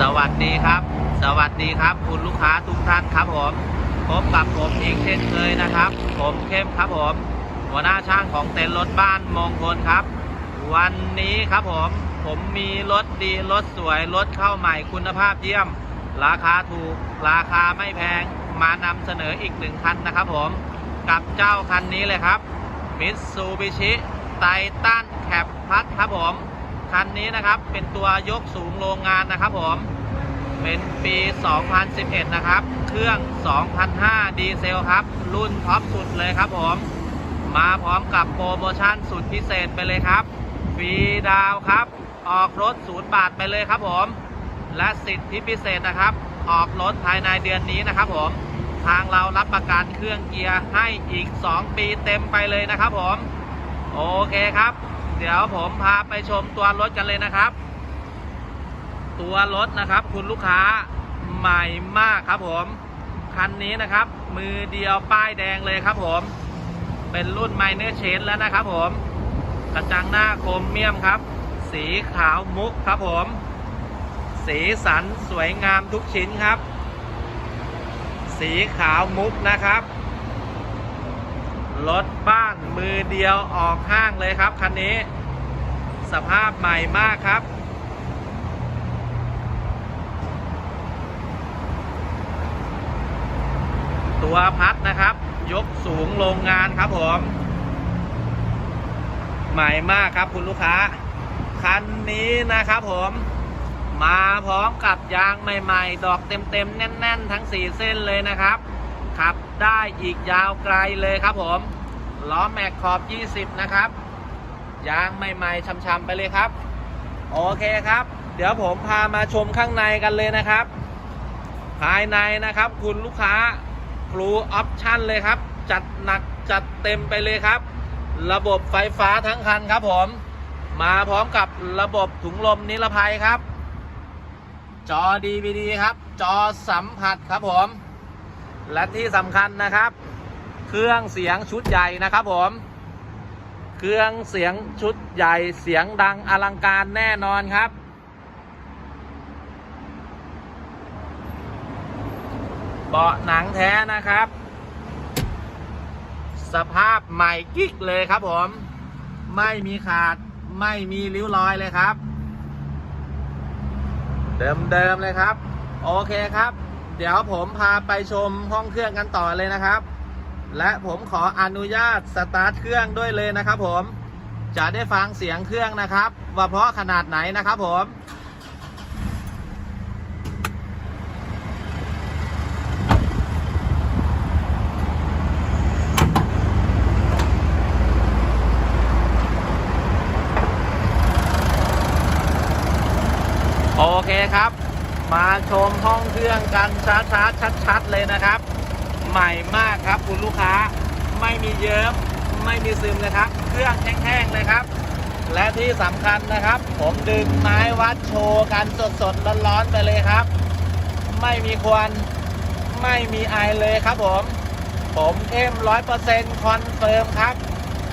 สวัสดีครับ สวัสดีครับ คุณลูกค้าทุกท่านครับผมพบกับผมอีกเช่นเคยนะครับ ผมเข้มครับผม หัวหน้าช่างของเต็นท์รถบ้านมงคลครับ วันนี้ครับผม ผมมีรถดีรถสวยรถเข้าใหม่คุณภาพเยี่ยม ราคาถูก ราคาไม่แพงมานำเสนออีกหนึ่งคันนะครับผม กับเจ้าคันนี้เลยครับมิตซูบิชิไททันแคปพัทครับผม นี้นะครับ เป็นตัวยกสูงโรงงานนะครับผม เป็นปี 2011 นะครับ เครื่อง 2005 ดีเซลครับ รุ่นท็อปสุดเลยครับผม มาพร้อมกับโปรโมชั่นสุดพิเศษไปเลยครับ ฟรีดาวครับ ออกรถศูนย์บาทไปเลยครับผม และสิทธิพิเศษนะครับ ออกรถภายในเดือนนี้นะครับผม ทางเรารับประกันเครื่องเกียร์ให้อีก 2 ปีเต็มไปเลยนะครับผม โอเคครับ เดี๋ยวผมพาไปชมตัวรถกันเลยนะครับ ตัวรถนะครับ คุณลูกค้าใหม่มากครับผม คันนี้นะครับ มือเดียวป้ายแดงเลยครับผม เป็นรุ่นไมเนอร์เชนแล้วนะครับผมกระจังหน้าโครเมียมครับ สีขาวมุกครับผม สีสันสวยงามทุกชิ้นครับ สีขาวมุกนะครับ รถบ้านมือเดียวออกห้างเลยครับคันนี้ สภาพใหม่มากครับ ตัวพัดนะครับ ยกสูงโรงงานครับผม ใหม่มากครับคุณลูกค้า คันนี้นะครับผมมาพร้อมกับยางใหม่ ๆ ดอกเต็มๆ แน่น ๆ ทั้ง 4 เส้นเลยนะครับ ขับได้อีกยาวไกลเลยครับผมล้อแม็กขอบ 20 นะครับ ยางใหม่ๆช่ำๆไปเลยครับ โอเคครับ เดี๋ยวผมพามาชมข้างในกันเลยนะครับ ภายในนะครับ คุณลูกค้าครูออปชั่นเลยครับ จัดหนักจัดเต็มไปเลยครับ ระบบไฟฟ้าทั้งคันครับผม มาพร้อมกับระบบถุงลมนิรภัยครับ จอ DVD ครับ จอสัมผัสครับผม และที่สำคัญนะครับ เครื่องเสียงชุดใหญ่นะครับผม เครื่องเสียงชุดใหญ่เสียงดังอลังการแน่นอนครับ เบาะหนังแท้นะครับ สภาพใหม่กิ๊กเลยครับผม ไม่มีขาดไม่มีริ้วรอยเลยครับ เดิมๆเลยครับ โอเคครับ เดี๋ยวผมพาไปชมห้องเครื่องกันต่อเลยนะครับ และผมขออนุญาตสตาร์ทเครื่องด้วยเลยนะครับผมจะได้ฟังเสียงเครื่องนะครับ ว่าเพราะขนาดไหนนะครับผมโอเคครับ มาชมห้องเครื่องกันช้าๆชัด ๆ เลยนะครับ ใหม่มากครับคุณลูกค้าไม่มีเยิ้มไม่มีซึมนะครับ เครื่องแห้งๆเลยครับ และที่สำคัญนะครับ ผมดึงไม้วัดโชว์กันสดๆร้อนๆไปเลยครับ ไม่มีควันไม่มีไอเลยครับผม ผมเอ็มร้อยเปอร์เซ็นต์คอนเฟิร์มครับ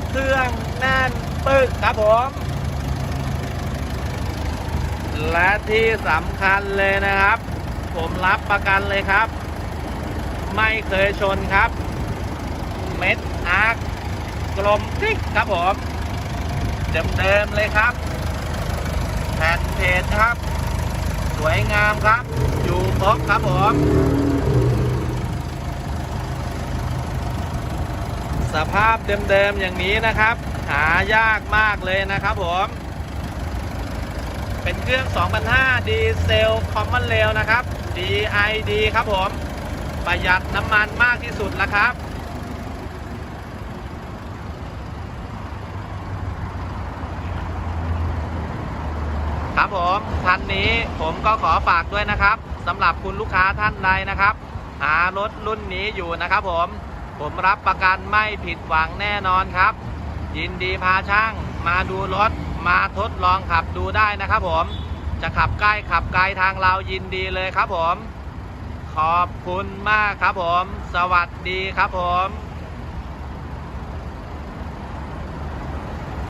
เครื่องแน่นปึกครับผม และที่สำคัญเลยนะครับ ผมรับประกันเลยครับ ไม่เคยชนครับ เม็ดอาร์คกลมกริกครับผมเดิมๆเลยครับ แผ่นเพจครับ สวยงามครับ อยู่ครบครับผมสภาพเดิมๆอย่างนี้นะครับ หายากมากเลยนะครับผม เป็นเครื่อง 2005 ดีเซลคอมมอนเรลนะครับ DID ครับผม ประหยัดน้ำมันมากที่สุดแล้วครับ ครับผมคันนี้ผมก็ขอฝากด้วยนะครับสำหรับคุณลูกค้าท่านใดนะครับ หารถรุ่นนี้อยู่นะครับผมผมรับประกันไม่ผิดหวังแน่นอนครับ ยินดีพาช่างมาดูรถ มาทดลองขับดูได้นะครับผม จะขับใกล้ขับไกลทางเรายินดีเลยครับผม ขอบคุณมากครับผม สวัสดีครับผม